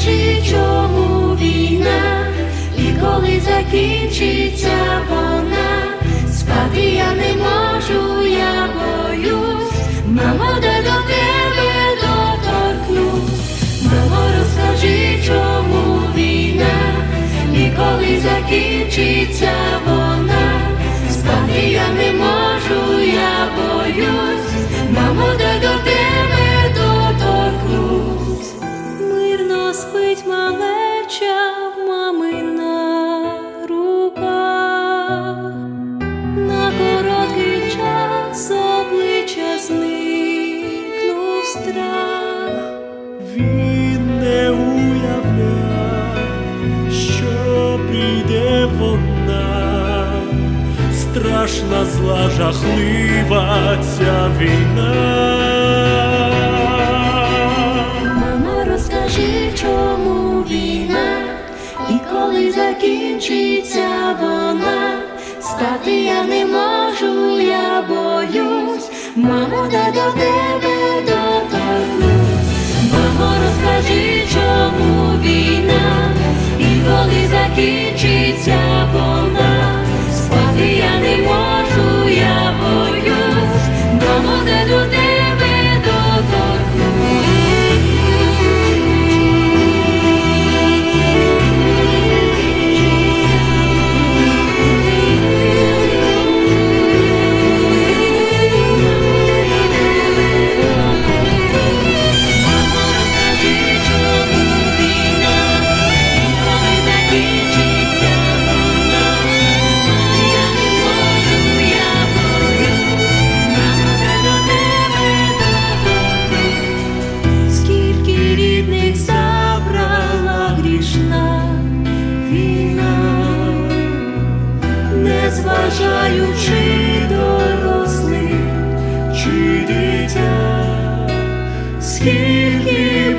розкажи, чому війна, і коли закінчиться вона, спати я не можу, я боюсь, мамо, де до тебе доторкнусь, мамо, розкажи, чому війна, і коли закінчиться Не уявляв, що прийде вона, страшна, зла, жахлива ця війна. Мамо, розкажи, чому війна, і коли закінчиться вона, стати я не можу, я боюсь, мамо, де до тебе не зважаючи дорослих чи дитя, скільки